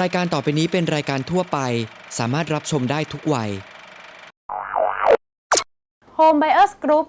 รายการต่อไปนี้เป็นรายการทั่วไป สามารถรับชมได้ทุกวัย Home Buyers Group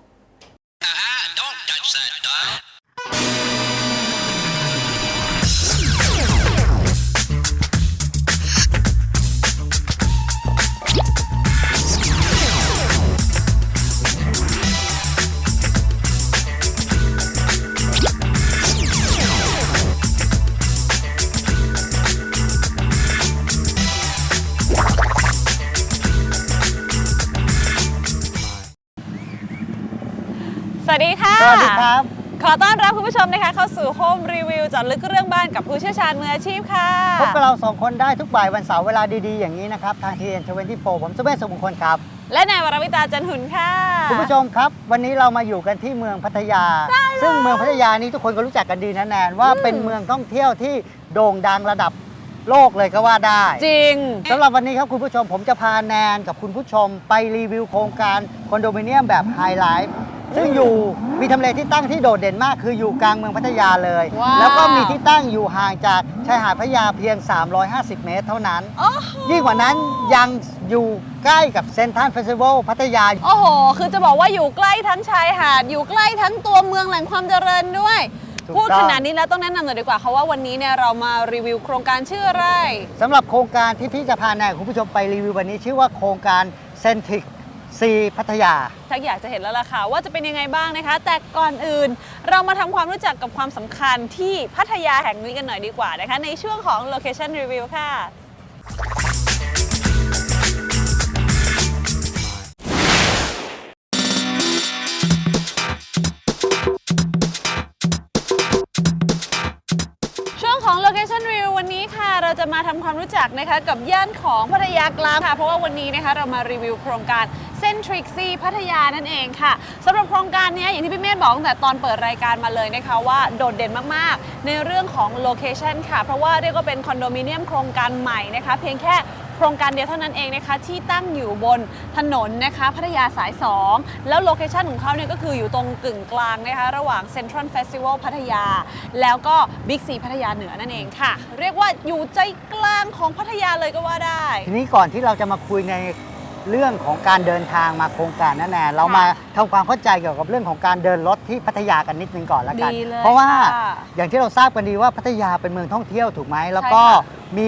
วัสดีค่ะ สวัสดีครับ ขอต้อนรับคุณผู้ชมนะคะเข้าสู่ Home Review เจอดลึกเรื่องบ้านกับผู้เชี่ยวชาญมืออาชีพค่ะ พบกับเราสองคนได้ทุกบ่ายวันเสาร์เวลาดีๆ อย่างนี้นะครับ ทางทีเอ็นทเวนตี้โผมสุเมธสุขมงคลครับ และนายวรวิตาจันหุนค่ะ คุณผู้ชมครับ วันนี้เรามาอยู่กันที่เมืองพัทยา ซึ่งเมืองพัทยานี้ทุกคนก็รู้จักกันดีนะแนนว่าเป็นเมืองท่องเที่ยวที่โด่งดังระดับโลกเลยก็ว่าได้ จริงสำหรับวันนี้ครับคุณผู้ชมผมจะพาแนนกับคุณผู้ชมไปรีวิวโครงการคอนโดมิเนียมแบบไฮไลท์ ซึ่งอยู่มีทำเลที่ตั้งที่โดดเด่นมากคืออยู่กลางเมืองพัทยาเลย ว้าว แล้วก็มีที่ตั้งอยู่ห่างจากชายหาดพัทยาเพียง 350 เมตรเท่านั้น โอ้โหยิ่งกว่านั้นยังอยู่ใกล้กับเซนทรัลเฟสติวัลพัทยา โอ้โห คือจะบอกว่าอยู่ใกล้ทั้งชายหาด อยู่ใกล้ทั้งตัวเมืองแหล่งความเจริญด้วย ถูกพูดต้อง ขนาดนี้แล้วต้องแนะนำหน่อยดีกว่าเขาว่าวันนี้เนี่ยเรามารีวิวโครงการชื่ออะไร สำหรับโครงการที่พี่จะพาแนนกับคุณผู้ชมไปรีวิววันนี้ชื่อว่าโครงการเซนทริก ซีพัทยา ถ้าอยากจะเห็นแล้วล่ะค่ะว่าจะเป็นยังไงบ้างนะคะ แต่ก่อนอื่นเรามาทำความรู้จักกับความสำคัญที่พัทยาแห่งนี้กันหน่อยดีกว่านะคะ ในช่วงของ location review ค่ะ location review วันนี้ค่ะ เราจะมาทำความรู้จักนะคะกับย่านของพัทยากลางค่ะ เพราะว่าวันนี้นะคะเรามารีวิวโครงการเส้นทริกซี่พัทยานั่นเองค่ะสำหรับโครงการนี้อย่างที่พี่เมธบอกตั้งแต่ตอนเปิดรายการมาเลยนะคะว่าโดดเด่นมาก ๆ ในเรื่องของโลเคชันค่ะ เพราะว่าเรียกว่าเป็นคอนโดมิเนียมโครงการใหม่นะคะเพียงแค่ โครงการเดียวเท่านั้นเองนะคะที่ตั้งอยู่บนถนนนะคะพัทยาสาย 2 แล้วโลเคชันของเขาเนี่ยก็คืออยู่ตรงกึ่งกลางนะคะระหว่าง Central Festival พัทยา แล้วก็ Big C พัทยาเหนือนั่นเองค่ะ เรียกว่าอยู่ใจกลางของพัทยาเลยก็ว่าได้ ทีนี้ก่อนที่เราจะมาคุยในเรื่องของการเดินทางมาโครงการนั่นแน่เรามาทำความเข้าใจเกี่ยวกับเรื่องของการเดินรถที่พัทยากันนิดนึงก่อนละกันดีเลยเพราะว่าค่ะอย่างที่เราทราบกันดีว่าพัทยาเป็นเมืองท่องเที่ยวถูกไหมแล้วก็ใช่ค่ะมี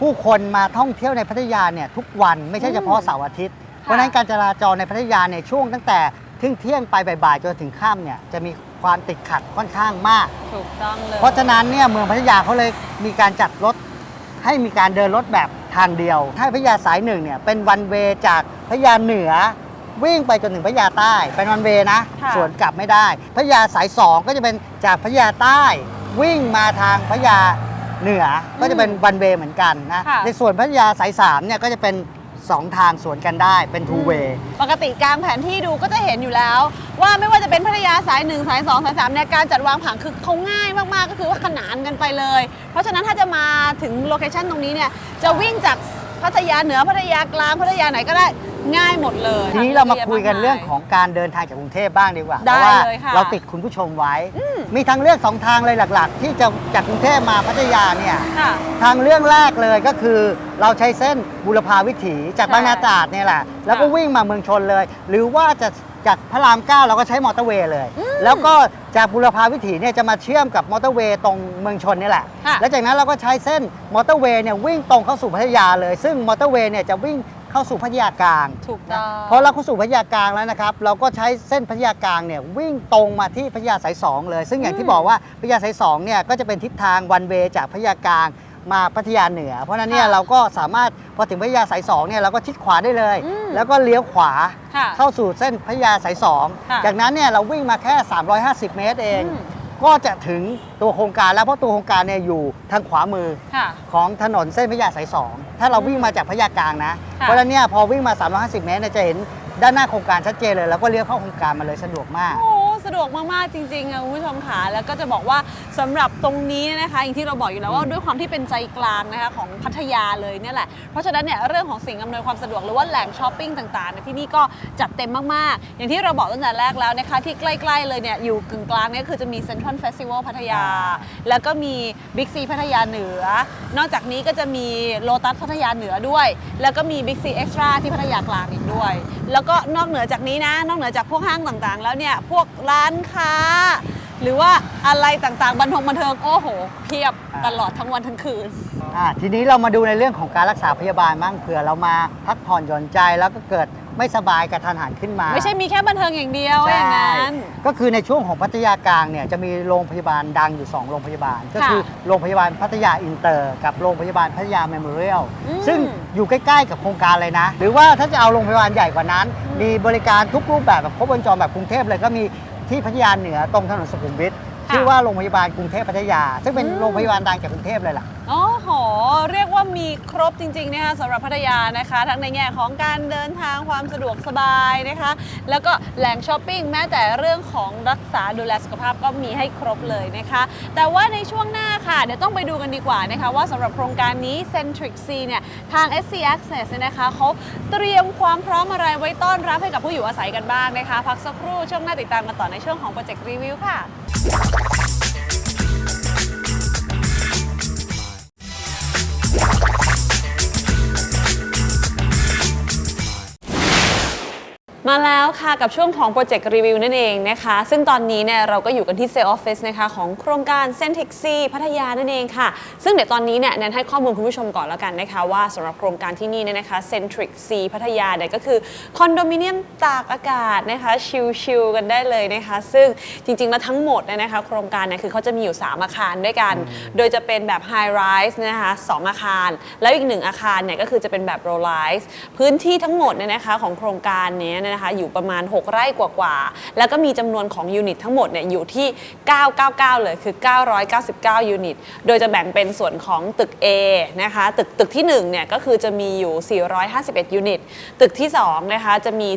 ผู้คนมาท่องเที่ยวในพัทยาเนี่ยทุกวันไม่ใช่เฉพาะเสาร์อาทิตย์ เพราะฉะนั้นการจราจรในพัทยาในยช่วงตั้งแต่เที่ยงเที่ยงๆไปบ่ายๆจนถึงค่ำเนี่ยจะมีความติดขัดค่อนข้างมาก ถูกต้องเลย เพราะฉะนั้นเนี่ยเมืองพัทยาเขาเลยมีการจัดรถให้มีการเดินรถแบบทางเดียว ถ้าพัทยาสายหนึ่งเนี่ยเป็นวันเวจากพัทยาเหนือวิ่งไปจนถึงพัทยาใต้เป็นวันเวนะค่ะส่วนกลับไม่ได้พัทยาสายสองก็จะเป็นจากพัทยาใต้ วิ่งมาทางพัทยา เหนือก็จะเป็นวันเวเหมือนกันนะ ค่ะ ในส่วนพัทยาสายสามเนี่ยก็จะเป็นสองทางสวนกันได้เป็น two way ปกติกลางแผนที่ดูก็จะเห็นอยู่แล้ว ว่าไม่ว่าจะเป็นพัทยาสาย 1 สาย 2 สาย3เนี่ยการจัดวางผังคือเขาง่ายมากๆ ก็คือว่าขนานกันไปเลย เพราะฉะนั้นถ้าจะมาถึงโลเคชันตรงนี้เนี่ยจะวิ่งจาก พัทยาเหนือพัทยากลางพัทยาไหนก็ได้ง่ายหมดเลยทีนี้เรามาคุยกันเรื่องของการเดินทางจากกรุงเทพบ้างดีกว่าเพได้ราะว่าเลยค่ะเราติดคุณผู้ชมไว้ มีทางเลือกสองทางเลยหลัก ๆ ที่จะจากกรุงเทพมาพัทยาเนี่ยค่ะทางเรื่องแรกเลยก็คือ เราใช้เส้นบุรพาวิถีจากใช่บางนาตราดเนี่ยแหละแล้วก็ค่ะวิ่งมาเมืองชนเลย หรือว่าจะ จากพระรามเก้าเราก็ใช้มอเตอร์เวย์เลย แล้วก็จากบุรพาวิถีเนี่ยจะมาเชื่อมกับมอเตอร์เวย์ตรงเมืองชนนี่แหละ ค่ะแล้วจากนั้นเราก็ใช้เส้นมอเตอร์เวย์เนี่ยวิ่งตรงเข้าสู่พัทยาเลย ซึ่งมอเตอร์เวย์เนี่ยจะวิ่งเข้าสู่พัทยากลางถูกต้อง พอเราเข้าสู่พัทยากลางแล้วนะครับ เราก็ใช้เส้นพัทยากลางเนี่ยวิ่งตรงมาที่พัทยาสาย2เลย ซึ่งอย่างที่บอกว่าพัทยาสาย2เนี่ยก็จะเป็นทิศทางวันเวจากพัทยากลาง มาพัทยาเหนือ เพราะฉะนั้นเนี่ยค่ะเราก็สามารถพอถึงพัทยาสาย2เนี่ยเราก็ชิดขวาได้เลย อืมแล้วก็เลี้ยวขวาค่ะเข้าสู่เส้นพัทยาสายค่ะ2จากนั้นเนี่ยเราวิ่งมาแค่ 350 เมตรเอง อืม ก็จะถึงตัวโครงการแล้วเพราะตัวโครงการเนี่ยอยู่ทางขวามือ ค่ะ ของถนนเส้นพระยาสายสองถ้าเราวิ่งมาจากพระยากลางนะ ค่ะเพราะฉะนั้นเนี่ยพอวิ่งมา 350 เมตรเนี่ยจะเห็นด้านหน้าโครงการชัดเจนเลย แล้วก็เลี้ยวเข้าโครงการมาเลยสะดวกมาก โอ้สะ ดดวกมากๆจริงๆอะคุณผู้ชมค่ะแล้วก็จะบอกว่าสำหรับตรงนี้เนยนะคะอย่างที่เราบอกอยู่แล้วว่าด้วยความที่เป็นใจกลางนะคะของพัทยาเลยเนี่ยแหละเพราะฉะนั้นเนี่ยเรื่องของสิ่งอำนวยความสะดวกหรือว่าแหล่งช้อปปิ้งต่างๆในที่นี่ก็จัดเต็มมากๆ อย่างที่เราบอกตั้งแต่แรกแล้วนะคะที่ใกล้ๆเลยเนี่ยอยู่กึ่งกลางเนี่ยคือจะมีเซ็นทรัลเฟสติวัลพัทยา แล้วก็มีบิ๊กซีพัทยาเหนือ นอกจากนี้ก็จะมีโลตัสพัทยาเหนือด้วย แล้วก็มีบิ๊กซีเอ็กซ์ตร้าที่พัทยากลางอีกด้วย แล้วก็นอกเหนือจากนี้นะ นอกเหนือจากพวกห้างต่างๆ แล้วเนี่ยพวกร้านค้า หรือว่าอะไรต่างๆ บันทงบันเทิงโอ้โห เพียบตลอดทั้งวันทั้งคืน อ่าทีนี้เรามาดูในเรื่องของการรักษาพยาบาลบ้างเผื่อเรามาพักผ่อนหย่อนใจแล้วก็เกิดไม่สบายกระทันหันขึ้นมา ไม่ใช่มีแค่บันเทิงอย่างเดียวอย่างนั้นก็คือในช่วงของพัทยากลางเนี่ยจะมีโรงพยาบาลดังอยู่ 2 โรงพยาบาล ก็คือโรงพยาบาลพัทยาอินเตอร์ กับโรงพยาบาลพัทยาเมมโมเรียลอืม ซึ่งอยู่ใกล้ๆกับโครงการเลยนะ หรือว่าถ้าจะเอาโรงพยาบาลใหญ่กว่านั้น มีบริการทุกรูปแบบแบบครบวงจรแบบกรุงเทพเลยก็มี ที่พัทยาเหนือตรงถนนสุขุมวิท ชื่อว่าโรงพยาบาลกรุงเทพพัทยา ซึ่งเป็นอืมโรงพยาบาลดังจากกรุงเทพเลยล่ะโอ้โห เรียกว่ามีครบจริงๆนะคะสำหรับพัทยานะคะ ทั้งในแง่ของการเดินทางความสะดวกสบายนะคะ แล้วก็แหล่งช้อปปิ้งแม้แต่เรื่องของรักษาดูแลสุขภาพก็มีให้ครบเลยนะคะ แต่ว่าในช่วงหน้าค่ะ เดี๋ยวต้องไปดูกันดีกว่านะคะ ว่าสำหรับโครงการนี้ Centric C เนี่ยทาง SC Access เนี่ยนะคะเขาเตรียมความพร้อมอะไรไว้ต้อนรับให้กับผู้อยู่อาศัยกันบ้างนะคะ พักสักครู่ช่วงหน้าติดตามกันต่อในช่วงของ Project Review ค่ะ Yeah. มาแล้วค่ะกับช่วงของ Project Review นั่นเองนะคะ ซึ่งตอนนี้เนี่ยเราก็อยู่กันที่ Sale Office นะคะของโครงการ Centix C พัทยานั่นเองค่ะ ซึ่งเดี๋ยวตอนนี้เนี่ยแนนให้ข้อมูลคุณผู้ชมก่อนแล้วกันนะคะว่าสำหรับโครงการที่นี่เนี่ยนะคะ Centric C พัทยาเนี่ยก็คือคอนโดมิเนียมตากอากาศนะคะชิลๆกันได้เลยนะคะ ซึ่งจริงๆแล้วทั้งหมดเนี่ยนะคะโครงการเนี่ยคือเขาจะมีอยู่ 3 อาคารด้วยกัน โดยจะเป็นแบบ High Rise นะคะสองอาคาร แล้วอีกหนึ่งอาคารเนี่ยก็คือจะเป็นแบบ Low Rise พื้นที่ทั้งหมดเนี่ยนะคะของโครงการเนี้ยนะคะอยู่ประมาณ 6 ไร่กว่าๆ แล้วก็มีจำนวนของยูนิตทั้งหมดเนี่ยอยู่ที่ 999 เลยคือ 999 ยูนิต โดยจะแบ่งเป็นส่วนของตึก A นะคะตึกตึกที่1เนี่ยก็คือจะมีอยู่ 451 ยูนิต ตึกที่2นะคะจะมี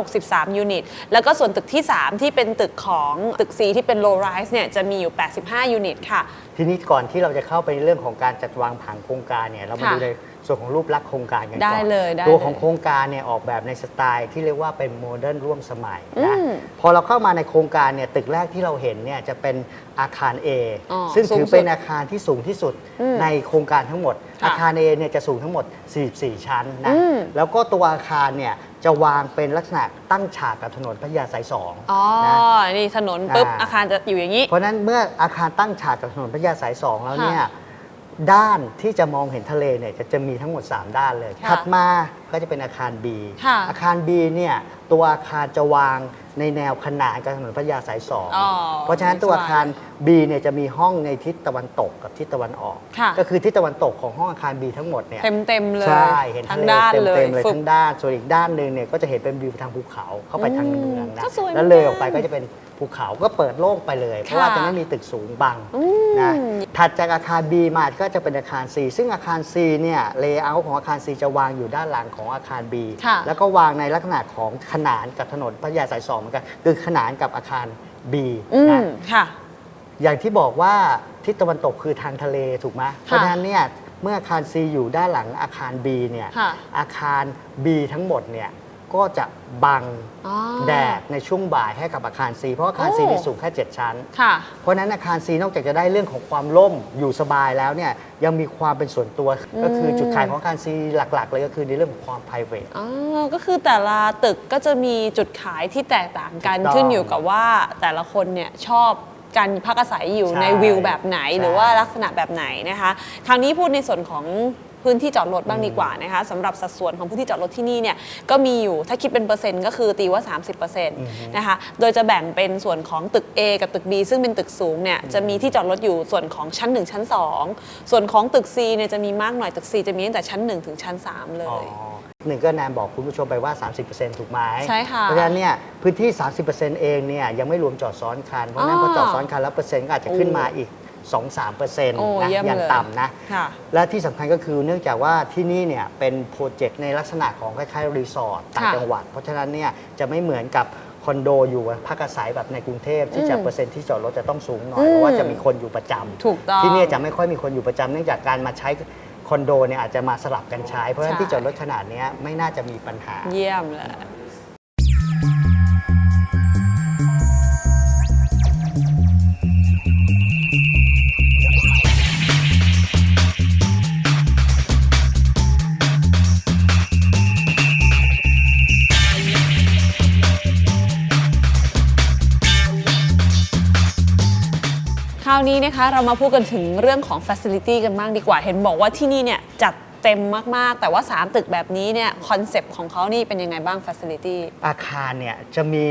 463 ยูนิต แล้วก็ส่วนตึกที่ 3 ที่เป็นตึกของตึก C ที่เป็น low rise เนี่ยจะมีอยู่ 85 ยูนิตค่ะ ทีนี้ก่อนที่เราจะเข้าไปในเรื่องของการจัดวางผังโครงการเนี่ยเรามาค่ะดูใน ส่วนของรูปลักษณ์โครงการกันก่อนได้เลยได้ตัวเลยของโครงการเนี่ยออกแบบในสไตล์ที่เรียกว่าเป็นโมเดิร์นร่วมสมัยนะอืมพอเราเข้ามาในโครงการเนี่ยตึกแรกที่เราเห็นเนี่ยจะเป็นอาคาร A อ๋อซึ่งถือสูงสุดเป็นอาคารที่สูงที่สุดอืมในโครงการทั้งหมด ค่ะอาคาร A เนี่ยจะสูงทั้งหมด 44 ชั้นนะอืม แล้วก็ตัวอาคารเนี่ยจะวางเป็นลักษณะตั้งฉากกับถนนพัทยาสายสองอ๋อ นะ นี่ถนนปุ๊บ อ่า อาคารจะอยู่อย่างนี้ เพราะฉะนั้นเมื่ออาคารตั้งฉากกับถนนพัทยาสายสองแล้วเนี่ย ค่ะ ด้านที่จะมองเห็นทะเลเนี่ยจะจะมีทั้งหมด 3 ด้านเลย ค่ะถัดมาก็จะเป็นอาคาร B ค่ะอาคาร B เนี่ยตัวอาคารจะวางในแนวขนานกับถนนพัทยาสายสองอ๋อเพราะฉะนั้นตัวอาคาร B เนี่ยจะมีห้องในทิศตะวันตกกับทิศตะวันออก ค่ะก็คือทิศตะวันตกของห้องอาคาร B ทั้งหมดเนี่ยเต็มเต็มๆเลยใช่เห็นทั้ทะงเลด้านเต็มเลยเต็มเลยฝึก ทั้งด้านส่วนอีกด้านหนึ่งเนี่ยก็จะเห็นเป็นวิวทางภูเขาเข้าไปทางอืมเมืองนะก็สวยแล้วเลยออกไปก็จะเป็นภูเขาก็เปิดโล่งไปเลย เพราะว่าค่ะจะไม่มีตึกสูงบังอืมนะถัดจากอาคาร B มาก็จะเป็นอาคาร C ซึ่งอาคาร C เนี่ยเลเยอร์ของอาคาร C จะวางอยู่ด้านหลังของอาคาร B ค่ะ แล้วก็วางในลักษณะของขนานกับถนนพัทยาสายสองเหมือนกันคือขนานกับอาคาร B อืนะมค่ะ อย่างที่บอกว่าทิศตะวันตกคือทางทะเลถูกไหมเพราะฉะนั้นเนี่ยเมื่ออาคาร C อยู่ด้านหลังอาคาร B เนี่ยค่ะอาคาร B ทั้งหมดเนี่ยก็จะบังอ๋อแดดในช่วงบ่ายให้กับอาคาร C เพราะอาคาร C โอ้เนี่ยสูงแค่ 7 ชั้น ค่ะ เพราะฉะนั้นอาคาร C นอกจากจะได้เรื่องของความร่มอยู่สบายแล้วเนี่ยยังมีความเป็นส่วนตัว ก็คือจุดขายของอาคาร C หลัก ๆ เลยก็คือในเรื่องของความ private อ๋อ ก็คือแต่ละตึกก็จะมีจุดขายที่แตกต่างกันถูกต้อง ขึ้นอยู่กับว่าแต่ละคนเนี่ยชอบ การพักอาศัยอยู่ใช่ในวิวแบบไหน ใช่ หรือว่าลักษณะแบบไหนนะคะคราวนี้พูดในส่วนของพื้นที่จอดรถบ้างดีกว่านะคะสำหรับสัดส่วนของพื้นที่จอดรถที่นี่เนี่ยก็มีอยู่ถ้าคิดเป็นเปอร์เซ็นต์ก็คือตีว่า 30%นะคะโดยจะแบ่งเป็นส่วนของตึก A กับตึก B ซึ่งเป็นตึกสูงเนี่ยจะมีที่จอดรถอยู่ส่วนของชั้น 1 ชั้น 2 ส่วนของตึก C เนี่ยจะมีมากหน่อยตึก C จะมีตั้งแต่ชั้น 1 ถึงชั้น 3 เลอ๋อย หนึ่งก็แนนบอกคุณผู้ชมไปว่า 30%ถูกไหมใช่ค่ะเพราะฉะนั้นเนี่ยพื้นที่ 30%เองเนี่ยยังไม่รวมจอดซ้อนคัน เพราะฉะนั้นอ๋พออจอดซ้อนคันแล้วเปอร์เซ็นต์ก็อาจจะขึ้นมาอีก 2-3%โอ้นะเยี่ยมอย่างเลยต่ำนะ ค่ะและที่สำคัญก็คือเนื่องจากว่าที่นี่เนี่ยเป็นโปรเจกต์ในลักษณะของคล้ายๆรีสอร์ทต่างค่ะจังหวัด เพราะฉะนั้นเนี่ยจะไม่เหมือนกับคอนโดอยู่พักอาศัยแบบในกรุงเทพที่จะอืมเปอร์เซ็นต์ที่จอดรถจะต้องสูงหน่ออืยมเพราะว่าจะมีคนอยู่ประจำถูกต้องที่เนี่ยจะไม่ค่อยมีคนอยู่ประจำเนื่องจากการมาใช้ค อนโดเนี่ยอาจจะมาสลับกันใช้ เพราะฉะนั้นที่จอดรถขนาดเนี้ยไม่น่าจะมีปัญหา เยี่ยมเลยาวนี้นะคะเรามาพูดกันถึงเรื่องของ Facility กันบ้างดีกว่า เห็นบอกว่าที่นี่เนี่ยจัดเต็มมาก ๆ แต่ว่า 3 ตึกแบบนี้เนี่ยคอนเซปต์ของเขานี่เป็นยังไงบ้าง Facility อาคารเนี่ยจะมี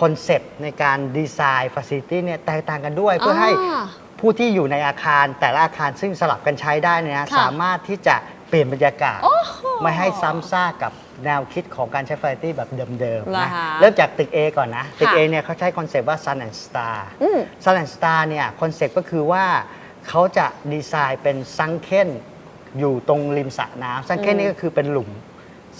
คอนเซปต์ในการดีไซน์ฟ a ซิลิตี้เนี่ยแตกต่างกันด้วยเพื่อให้อ่าผู้ที่อยู่ในอาคารแต่ละอาคารซึ่งสลับกันใช้ได้เนยนะค่ะ สามารถที่จะเปลี่ยนบรรยากาศ โอ้โห ไม่ให้ซ้ำซากกับ แนวคิดของการใช้ฟ a ซิลิตี้แบบเดิมเหรๆอนะคะเริ่มจากตึก A ก่อนนะ ตึก ค่ะ A เนี่ยเขาใช้คอนเซปต์ว่า Sun and Star อืม Sun and Star เนี่ยคอนเซปต์ก็คือว่าเขาจะดีไซน์เป็นซังเค้นอยู่ตรงริมสระน้ำซังเค้นนี่ก็คือเป็นหลุม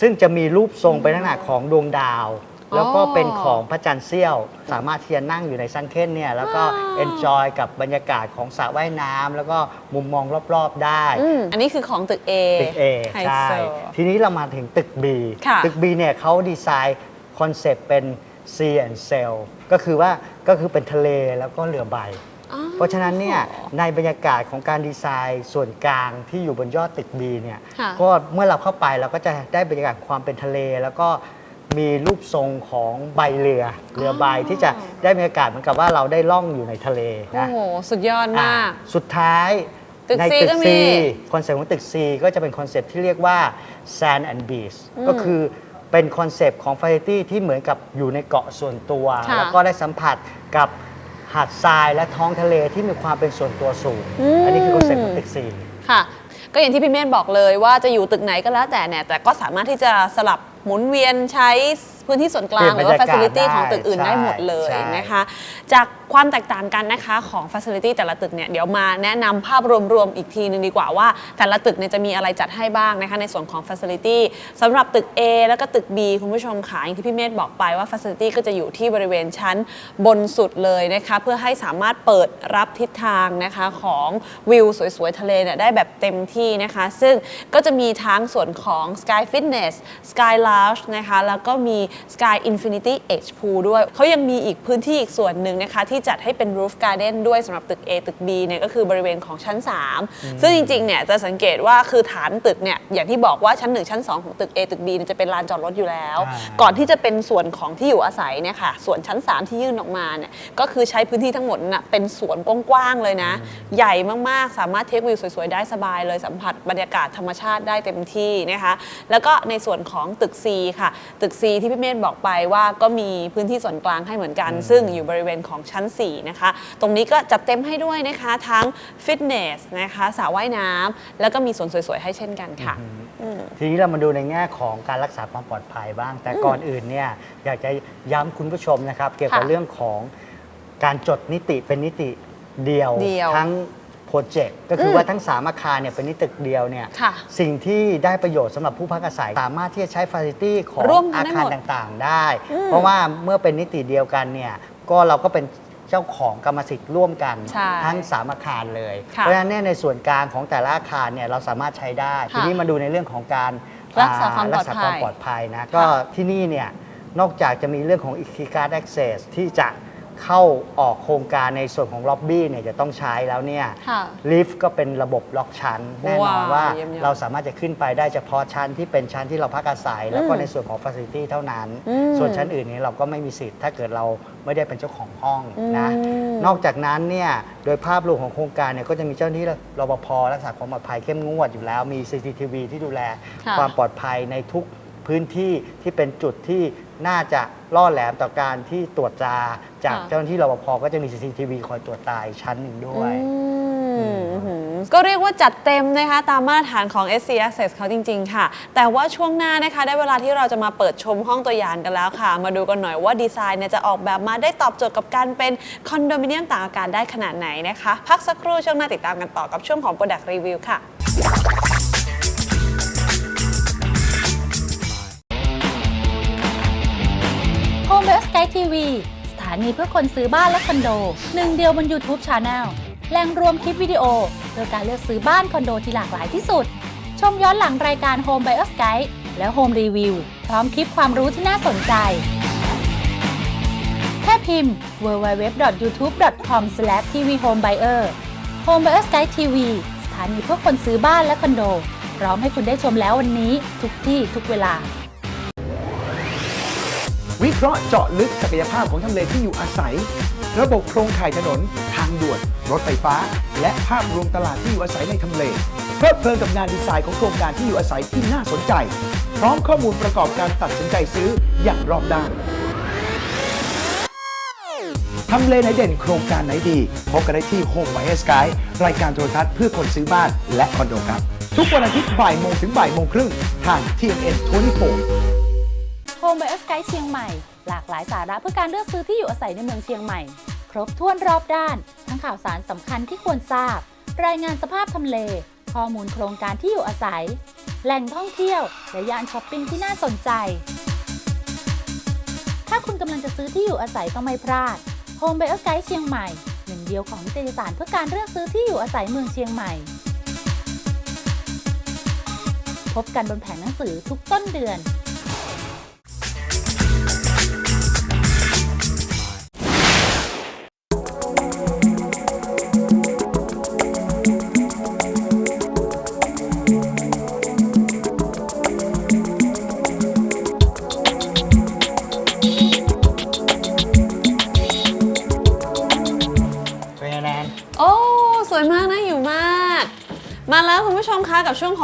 ซึ่งจะมีรูปทรงเป็นลักษณะของดวงดาวอ๋อ แล้วก็เป็นของพระจันทร์เสี้ยว สามารถที่จะนั่งอยู่ในซันเค้นเนี่ยแล้วก็ว้าวเอนจอยกับบรรยากาศของสระว่ายน้ำแล้วก็มุมมองรอบๆได้ อืมอันนี้คือของตึก A ตึก A ไฮใช่ โซ ทีนี้เรามาถึงตึก B ค่ะ ตึก B เนี่ยเขาดีไซน์คอนเซปต์เป็น Sea and Sail ก็คือว่าก็คือเป็นทะเลแล้วก็เรือใบ อ๋อ เพราะฉะนั้นเนี่ยในบรรยากาศของการดีไซน์ส่วนกลางที่อยู่บนยอดตึก B เนี่ยค่ะก็เมื่อเราเข้าไปเราก็จะได้บรรยากาศความเป็นทะเล แล้วก็ มีรูปทรงของใบเรือเรือใบที่จะได้บรรยากาศเหมือนกับว่าเราได้ล่องอยู่ในทะเลโอ้นะโห สุดยอดอ่ามาก สุดท้ายตึกใน C ตึกก็มี C คอนเซปต์ของตึก C ก็จะเป็นคอนเซปต์ที่เรียกว่า sand and beach ก็คือเป็นคอนเซปต์ของ f a c i l i t y ที่เหมือนกับอยู่ในเกาะส่วนตัว ค่ะ แล้วก็ได้สัมผัสกับหาดทรายและท้องทะเลที่มีความเป็นส่วนตัวสูงอืมอันนี้คือคอนเซปต์ของตึก C ค่ะ ก็อย่างที่พี่เมธบอกเลยว่าจะอยู่ตึกไหนก็แล้วแต่เนี่ยแต่ก็สามารถที่จะสลับ หมุนเวียนใช้พื้นที่ส่วนกลาง หรือว่า Facility ของตึกอื่นได้หมดเลยใช่นะคะจากความแตกต่างกันนะคะของ Facility แต่ละตึกเนี่ยเดี๋ยวมาแนะนำภาพรวมๆอีกทีหนึงดีกว่าว่า แต่ละตึกเนี่ยจะมีอะไรจัดให้บ้างนะคะในส่วนของ Facility สำหรับตึก A แล้วก็ตึก B คุณผู้ชมค่ะอย่างที่พี่เมธบอกไปว่า Facility ก็จะอยู่ที่บริเวณชั้นบนสุดเลยนะคะเพื่อให้สามารถเปิดรับทิศทางนะคะของวิวสวยๆทะเลเนี่ยได้แบบเต็มที่นะคะ ซึ่งก็จะมีทั้งส่วนของ Sky Fitness Sky Lounge นะคะแล้วก็มี Sky Infinity Edge Pool ด้วยเขายังมีอีกพื้นที่อีกส่วนหนึ่งนะคะที่จัดให้เป็น Roof Garden ด้วยสำหรับตึก A ตึก B เนี่ยก็คือบริเวณของชั้น 3 ซึ่งจริงๆเนี่ยจะสังเกตว่าคือฐานตึกเนี่ยอย่างที่บอกว่าชั้น 1 ชั้น 2 ของตึก A ตึก B เนี่ยจะเป็นลานจอดรถอยู่แล้วใช่ก่อนที่จะเป็นส่วนของที่อยู่อาศัยเนี่ยค่ะส่วนชั้น 3 ที่ยื่นออกมาเนี่ยก็คือใช้พื้นที่ทั้งหมดน่ะเป็นสวนกว้างๆเลยนะ ใหญ่มากๆ สามารถเทควิวสวยๆ ได้สบายเลยสัมผัสบรรยากาศธรรมชาติได้เต็มที่นะคะแล้วก็ในส่วนของตึก C ค่ะ ตึก C ที่พี่เมธบอกไปว่าก็มีพื้นที่ส่วนกลางให้เหมือนกัน ซึ่งอยู่บริเวณของชั้น4 นะคะ ตรงนี้ก็จัดเต็มให้ด้วยนะคะทั้งฟิตเนสนะคะสระว่ายน้ำแล้วก็มีสวนสวยๆ ให้เช่นกันค่ะทีนี้เรามาดูในแง่ของการรักษาความปลอดภัยบ้าง แต่ก่อนอื่นเนี่ยอยากจะย้ำคุณผู้ชมนะครับ เกี่ยวกับค่ะเรื่องของการจดนิติเป็นนิติเดียวเดียวทั้งโปรเจกต์ก็คืออว่าทั้งสามอาคารเนี่ยเป็นนิติเดียวเนี่ยค่ะสิ่งที่ได้ประโยชน์สำหรับผู้พักอาศัย สามารถที่จะใช้ฟ a ซิลิตี้ของร่วมกันอาได้คารหมดต่างๆ ได้อืมเพราะว่าเมื่อเป็นนิติเดียวกันเนี่ยก็เราก็เป็น เจ้าของกรรมสิทธิ์ร่วมกันใช่ทั้งสามอาคารเลย ค่ะเพราะฉะนั้นเนี่ยในส่วนกลางของแต่ละอาคารเนี่ยเราสามารถใช้ได้ ค่ะทีนี้มาดูในเรื่องของการรักษาความรักษาปลอดภัยความปลอดภัยนะ ก็ที่นี่เนี่ยนอกจากจะมีเรื่องของ e c a r d access ที่จะ เข้าออกโครงการในส่วนของล็อบบี้เนี่ยจะต้องใช้แล้วเนี่ยค่ะ ลิฟต์ก็เป็นระบบล็อกชั้น แน่นอนว้าวว่าเยี่ยมยอดเราสามารถจะขึ้นไปได้เฉพาะชั้นที่เป็นชั้นที่เราพักอาศัย แล้วก็อืมในส่วนของฟ a ซิลิตี้เท่านั้น อืมส่วนชั้นอื่นนี้เราก็ไม่มีสิทธิ์ ถ้าเกิดเราไม่ได้เป็นเจ้าของห้องนะอืม นอกจากนั้นเนี่ยโดยภาพรวมของโครงการเนี่ยก็จะมีเจ้าหน้าที่รปภรักษาความปลอดภัยเข้มงวดอยู่แล้วมี CCTV ที่ดูแล ค่ะ ความปลอดภัยในทุกพื้นที่ที่เป็นจุดที่ น่าจะล่อแหลมต่อการที่ตรวจตราจากค่ะ เจ้าหน้าที่รปภก็จะมี CCTV คอยตรวจตราอีกชั้นหนึ่งด้วย อืมหือก็เรียกว่าจัดเต็มนะคะ ตามมาตรฐานของ SC Access เขาจริง ๆ ค่ะ แต่ว่าช่วงหน้านะคะ ได้เวลาที่เราจะมาเปิดชมห้องตัวอย่างกันแล้วค่ะ มาดูกันหน่อยว่าดีไซน์เนี่ยจะออกแบบมาได้ตอบโจทย์กับการเป็นคอนโดมิเนียมต่างอาการได้ขนาดไหนนะคะ พักสักครู่ช่วงหน้าติดตามกันต่อกับช่วงของ Product Review ค่ะ Home Base Sky TV สถานีเพื่อคนซื้อบ้านและคอนโด หนึ่งเดียวบน YouTube Channel แหล่งรวมคลิปวิดีโอเพื่อการเลือกซื้อบ้านคอนโดที่หลากหลายที่สุด ชมย้อนหลังรายการ Home Buyers Guide และ Home Review พร้อมคลิปความรู้ที่น่าสนใจ แค่พิมพ์ www.youtube.com/tvhomebuyer Home Buyers Guide TV สถานีเพื่อคนซื้อบ้านและคอนโด พร้อมให้คุณได้ชมแล้ววันนี้ ทุกที่ทุกเวลา วิเคราะห์เจาะลึกศักยภาพของทำเลที่อยู่อาศัย ระบบโครงข่ายถนน ทางด่วน รถไฟฟ้า และภาพรวมตลาดที่อยู่อาศัยในทำเลเพลิดเพลินกับงานดีไซน์ของโครงการที่อยู่อาศัยที่น่าสนใจ พร้อมข้อมูลประกอบการตัดสินใจซื้ออย่างรอบด้านทำเลไหนเด่นโครงการไหนดี พบกันได้ที่ Home by Sky รายการโทรทัศน์เพื่อคนซื้อบ้านและคอนโดครับ ทุกวันอาทิตย์บ่ายโมงถึงบ่ายโมงครึ่งทาง TNN 24 Home Buyers Guide เชียงใหม่ หลากหลายสาระเพื่อการเลือกซื้อที่อยู่อาศัยในเมืองเชียงใหม่ ครบถ้วนรอบด้าน ทั้งข่าวสารสำคัญที่ควรทราบ รายงานสภาพทำเล ข้อมูลโครงการที่อยู่อาศัย แหล่งท่องเที่ยว และย่านช้อปปิ้งที่น่าสนใจ ถ้าคุณกำลังจะซื้อที่อยู่อาศัยต้องไม่พลาด Home Buyers Guide เชียงใหม่หนึ่งเดียวของนิตยสารเพื่อการเลือกซื้อที่อยู่อาศัยเมืองเชียงใหม่ พบกันบนแผงหนังสือทุกต้นเดือนเป็น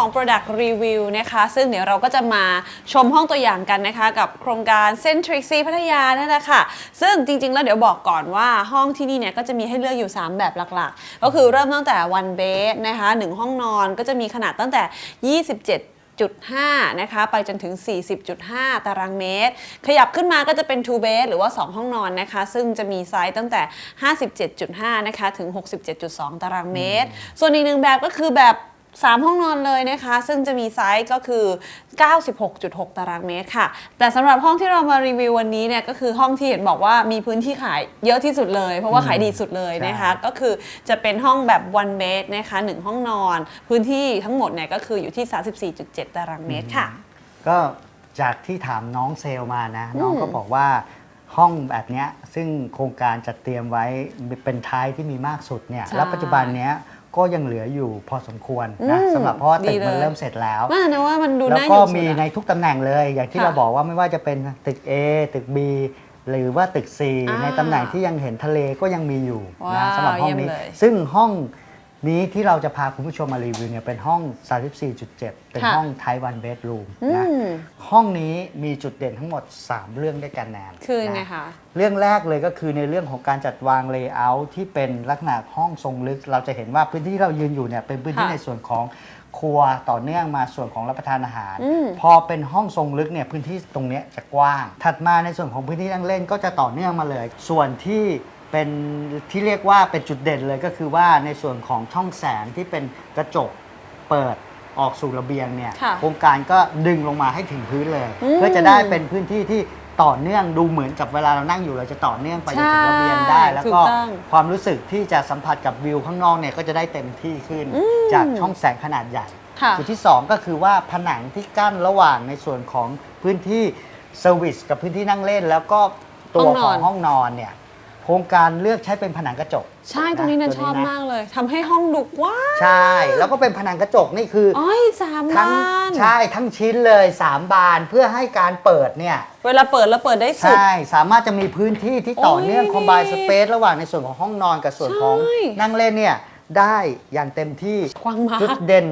ของ Product Review นะคะ ซึ่งเดี๋ยวเราก็จะมาชมห้องตัวอย่างกันนะคะ กับโครงการ Centric C พัทยานั่นแหละค่ะ ซึ่งจริงๆ แล้วเดี๋ยวบอกก่อนว่าห้องที่นี่เนี่ยก็จะมีให้เลือกอยู่ 3 แบบหลักๆ ก็คือเริ่มตั้งแต่ one bed นะคะ 1 ห้องนอนก็จะมีขนาดตั้งแต่ 27 10.5 นะคะ ไปจนถึง 40.5 ตารางเมตร ขยับขึ้นมาก็จะเป็น 2 bed หรือว่า 2 ห้องนอนนะคะ ซึ่งจะมีไซส์ตั้งแต่ 57.5 นะคะ ถึง 67.2 ตารางเมตร ส่วนอีกหนึ่งแบบก็คือแบบ 3 ห้องนอนเลยนะคะ ซึ่งจะมีไซส์ก็คือ 96.6 ตารางเมตรค่ะ แต่สำหรับห้องที่เรามารีวิววันนี้เนี่ยก็คือห้องที่เห็นบอกว่ามีพื้นที่ขายเยอะที่สุดเลย เพราะว่าขายดีสุดเลยนะคะ ก็คือจะเป็นห้องแบบ one bed นะคะ 1 ห้องนอน พื้นที่ทั้งหมดเนี่ยก็คืออยู่ที่ 34.7 ตารางเมตรค่ะ ก็จากที่ถามน้องเซลลมานะ น้องก็บอกว่าห้องแบบเนี้ยซึ่งโครงการจัดเตรียมไว้เป็นท้ายที่มีมากสุดเนี่ยใช่แล้วปัจจุบันเนี้ย ก็ยังเหลืออยู่พอสมควรนะอืมสำหรับเพราะว่าตึดีกเลย มันเริ่มเสร็จแล้ว ว่านะว่ามันดูแล้วน่าอก็ยู่สุดมีอะในทุกตำแหน่งเลย อย่างที่ค่ะเราบอกว่าไม่ว่าจะเป็นตึก A ตึก B หรือว่าตึก C อ่าในตำแหน่งที่ยังเห็นทะเลก็ยังมีอยู่ว้านะวสำหรับห้องนี้ เยี่ยมเลยซึ่งห้อง นี้ที่เราจะพาคุณผู้ชมมารีวิวเนี่ยเป็นห้อง 34.7 เป็นค่ะห้องไทวันเบดรูมอืนะมห้องนี้มีจุดเด่นทั้งหมด 3 เรื่องด้วยกันแนนคือไงนะคะเรื่องแรกเลยก็คือในเรื่องของการจัดวางเลเยอร์ที่เป็นลักษณะห้องทรงลึก เราจะเห็นว่าพื้นที่ที่เรายืนอยู่เนี่ยเป็นพื้นที่ค่ะในส่วนของครัวต่อเนื่องมาส่วนของรับประทานอาหารอืมพอเป็นห้องทรงลึกเนี่ยพื้นที่ตรงเนี้ยจะกว้าง ถัดมาในส่วนของพื้นที่นั่งเล่นก็จะต่อเนื่องมาเลย ส่วนที่ เป็นที่เรียกว่าเป็นจุดเด่นเลยก็คือว่าในส่วนของช่องแสงที่เป็นกระจกเปิดออกสู่ระเบียงเนี่ยค่ะโครงการก็ดึงลงมาให้ถึงพื้นเลย อืม เพื่อจะได้เป็นพื้นที่ที่ต่อเนื่องดูเหมือนกับเวลาเรานั่งอยู่เราจะต่อเนื่องไปจนถึงระเบียงได้ใช่แล้วถูก็กต้องความรู้สึกที่จะสัมผัสกับวิวข้างนอกเนี่ยก็จะได้เต็มที่ขึ้นอืมจากช่องแสงขนาดใหญ่ ค่ะ จุดที่ 2 ก็คือว่าผนังที่กั้นระหว่างในส่วนของพื้นที่เซอร์วิสกับพื้นที่นั่งเล่น แล้วก็ตัวของห้องนอนเนี่ย โครงการเลือกใช้เป็นผนังกระจก ใช่ตรงนี้นันชอบมากเลยทำให้ห้องดูกว้างใช่ แล้วก็เป็นผนังกระจกนี่คือออ้อยสามทั้งบานใช่ทั้งชิ้นเลย 3 บานเพื่อให้การเปิดเนี่ย เวลาเปิดแล้วเปิดได้สุด ใช่ สามารถจะมีพื้นที่ที่ต่อเนื่องโอ้ยคอมไบสเปซระหว่างในส่วนของห้องนอนกับส่วนของใช่ นั่งเล่นเนี่ยได้อย่างเต็มที่ กว้างมาก จุดเด่น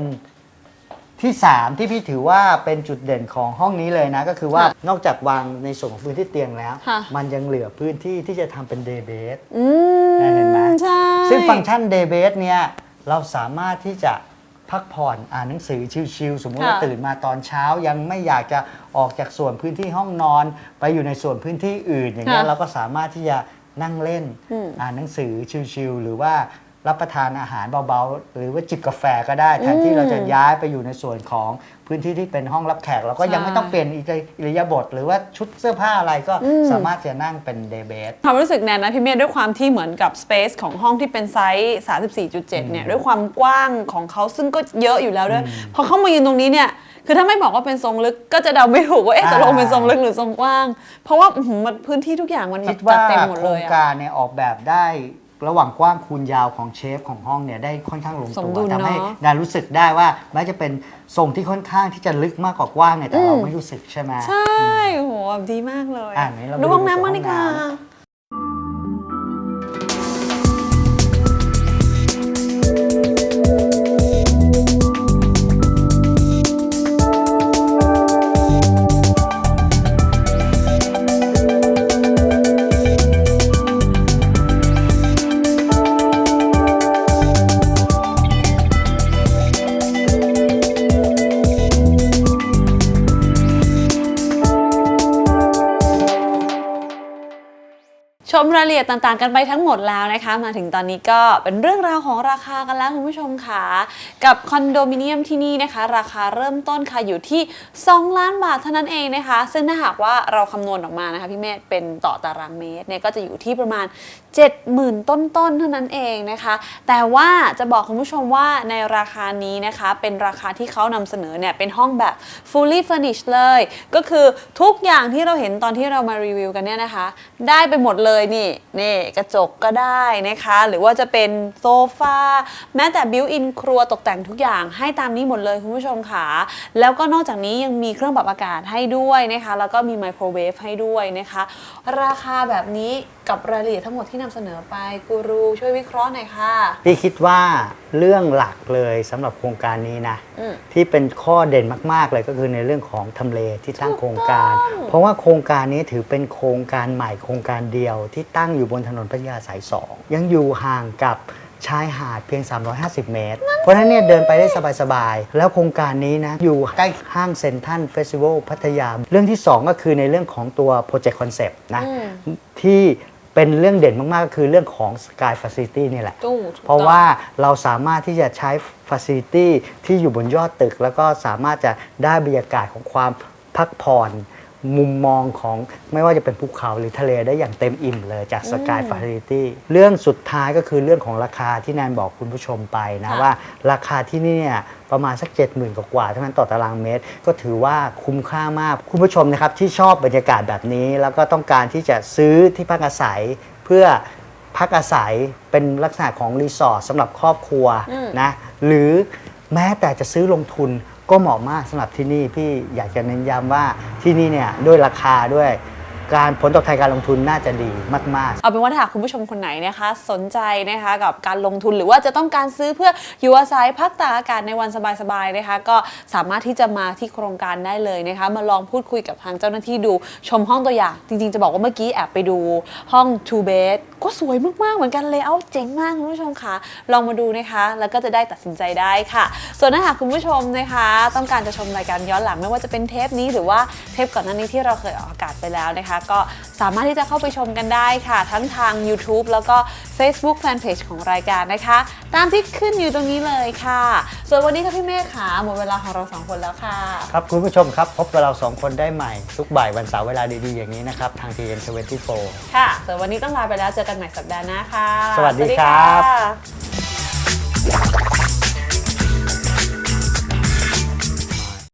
ที่ 3 ที่พี่ถือว่าเป็นจุดเด่นของห้องนี้เลยนะ ก็คือว่าค่ะนอกจากวางในส่วนของพื้นที่เตียงแล้ว ค่ะ มันยังเหลือพื้นที่ที่จะทำเป็นเดย์เบส อืเห็นไหมมใช่ซึ่งฟังก์ชันเดย์เบสเนี่ยเราสามารถที่จะพักผ่อนอ่านหนังสือชิลๆสมมุติค่ะว่าตื่นมาตอนเช้ายังไม่อยากจะออกจากส่วนพื้นที่ห้องนอน ไปอยู่ในส่วนพื้นที่อื่นอย่างเงี้ยค่ะเราก็สามารถที่จะนั่งเล่นอืม อ่านหนังสือชิลๆหรือว่า รับประทานอาหารเบาๆ หรือว่าจิบกาแฟก็ได้แทนที่เราจะย้ายไปอยู่ในส่วนของพื้นที่ที่เป็นห้องรับแขกเราก็ยังใช่ไม่ต้องเปลี่ยนอิริยาบถหรือว่าชุดเสื้อผ้าอะไรก็อืมสามารถจะนั่งเป็นเดย์เบสความรู้สึกแนนนะพี่เมย์ด้วยความที่เหมือนกับ Space ของห้องที่เป็นไซส์ 34.7 เนี่ย ด้วยความกว้างของเขาซึ่งก็เยอะอยู่แล้วด้วยพอเข้ามายืนตรงนี้เนี่ยคือถ้าไม่บอกว่าเป็นทรงลึกก็จะเดาไม่ถูกว่าเอ๊ะอ่าตกลงเป็นทรงลึกหรือทรงกว้าง เพราะว่าอื้อหือมันพื้นที่ทุกอย่างมันแบคิบดว่าจัดเต็มหมดโคเลรงยอะการเนี่ยออกแบบได้ ระหว่างกว้างคูณยาวของเชฟของห้องเนี่ยได้ค่อนข้างลงสมตัดุวลทำให้เนอะดารู้สึกได้ว่าแม้จะเป็นทรงที่ค่อนข้างที่จะลึกมากกว่ากว้างเนี่ยแต่เราไม่รู้สึกใช่ไหม ใช่โอ้โหดีมากเลยอะไหนเราไปดูห้องดูน้ำบ้างห้องดีกว่าน้ มรายละเอียดต่างๆ กันไปทั้งหมดแล้วนะคะ มาถึงตอนนี้ก็เป็นเรื่องราวของราคากันแล้วคุณผู้ชมค่ะ กับคอนโดมิเนียมที่นี่นะคะ ราคาเริ่มต้นค่ะอยู่ที่ 2 ล้านบาทเท่านั้นเองนะคะ ซึ่งถ้าหากว่าเราคำนวณออกมานะคะพี่เมธเป็นต่อตารางเมตรเนี่ยก็จะอยู่ที่ประมาณ70,000 ต้นๆเท่านั้นเองนะคะ แต่ว่าจะบอกคุณผู้ชมว่าในราคานี้นะคะ เป็นราคาที่เขานำเสนอเนี่ย เป็นห้องแบบ fully furnished เลย ก็คือทุกอย่างที่เราเห็นตอนที่เรามารีวิวกันเนี่ยนะคะ ได้ไปหมดเลยนี่นี่กระจกก็ได้นะคะ หรือว่าจะเป็นโซฟาแม้แต่บิวอินครัวตกแต่งทุกอย่างให้ตามนี้หมดเลยคุณผู้ชมค่ะ แล้วก็นอกจากนี้ยังมีเครื่องปรับอากาศให้ด้วยนะคะ แล้วก็มีไมโครเวฟให้ด้วยนะคะ ราคาแบบนี้กับรายละเอียดทั้งหมดที่นำเสนอไปกูรูช่วยวิเคราะห์หน่อยค่ะ พี่คิดว่าเรื่องหลักเลยสำหรับโครงการนี้นะ อืม ที่เป็นข้อเด่นมาก ๆ เลยก็คือในเรื่องของทำเลที่ตั้งถูกโครงการต้อง เพราะว่าโครงการนี้ถือเป็นโครงการใหม่โครงการเดียวที่ตั้งอยู่บนถนนพัทยาสาย2ยังอยู่ห่างกับชายหาดเพียง 350 เมตร เพราะฉะนั้นเนี่ยเดินไปได้สบาย ๆ แล้วโครงการนี้นะ อยู่ใกล้ห้างเซ็นทรัลเฟสติวัลพัทยา เรื่องที่ 2 ก็คือในเรื่องของตัวโปรเจกต์คอนเซปต์นะ อืม ที่ เป็นเรื่องเด่นมาก ๆ ก็คือเรื่องของ Sky Facility นี่แหละ ตู้ถูกเพราะต้องว่าเราสามารถที่จะใช้ฟ a ซิลิตี้ที่อยู่บนยอดตึก แล้วก็สามารถจะได้บรรยากาศของความพักผ่อน มุมมองของไม่ว่าจะเป็นภูเขาหรือทะเลได้อย่างเต็มอิ่มเลยจากสกายฟ a ซิลิตี้เรื่องสุดท้ายก็คือเรื่องของราคาที่แนนบอกคุณผู้ชมไปนะค่ะว่าราคาที่นี่เนี่ยประมาณสัก 70,000 กว่าๆเท่านั้นต่อตารางเมตร ก็ถือว่าคุ้มค่ามาก คุณผู้ชมนะครับที่ชอบบรรยากาศแบบนี้ แล้วก็ต้องการที่จะซื้อที่พักอาศัยเพื่อพักอาศัยเป็นลักษณะของรีสอร์ทสำหรับครอบครัวอืม นะหรือแม้แต่จะซื้อลงทุน ก็เหมาะมากสำหรับที่นี่พี่อยากจะเน้นย้ำว่าที่นี่เนี่ยด้วยราคาด้วย การผลตอบแทนการลงทุนน่าจะดีมาก ๆ เอาเป็นว่าถ้าหากคุณผู้ชมคนไหนนะคะ สนใจนะคะกับการลงทุนหรือว่าจะต้องการซื้อเพื่ออยู่อาศัยพักตากอากาศในวันสบายๆนะคะ ก็สามารถที่จะมาที่โครงการได้เลยนะคะ มาลองพูดคุยกับทางเจ้าหน้าที่ดูชมห้องตัวอย่าง จริงๆจะบอกว่าเมื่อกี้แอบไปดูห้อง two bed ก็สวยมากๆเหมือนกันเลยเอาเจ๋งมากคุณผู้ชมคะลองมาดูนะคะ แล้วก็จะได้ตัดสินใจได้ค่ะ ส่วนถ้าหากคุณผู้ชมนะคะ ต้องการจะชมรายการย้อนหลังไม่ว่าจะเป็นเทปนี้หรือว่าเทปก่อนหน้านี้ที่เราเคยออกอากาศไปแล้วนะคะก็สามารถที่จะเข้าไปชมกันได้ค่ะ ทั้งทาง YouTube แล้วก็ Facebook Fanpage ของรายการนะคะ ตามที่ขึ้นอยู่ตรงนี้เลยค่ะ ส่วนวันนี้ค่ะพี่เมฆค่ะหมดเวลาของเราสองคนแล้วค่ะ ครับคุณผู้ชมครับ พบกับเราสองคนได้ใหม่ ทุกบ่ายวันเสาร์เวลาดีๆอย่างนี้นะครับ ทาง TN24 ค่ะ ส่วนวันนี้ต้องลาไปแล้วเจอกันใหม่สัปดาห์หน้าค่ะ สวัสดีครับ สวัสดีค่ะ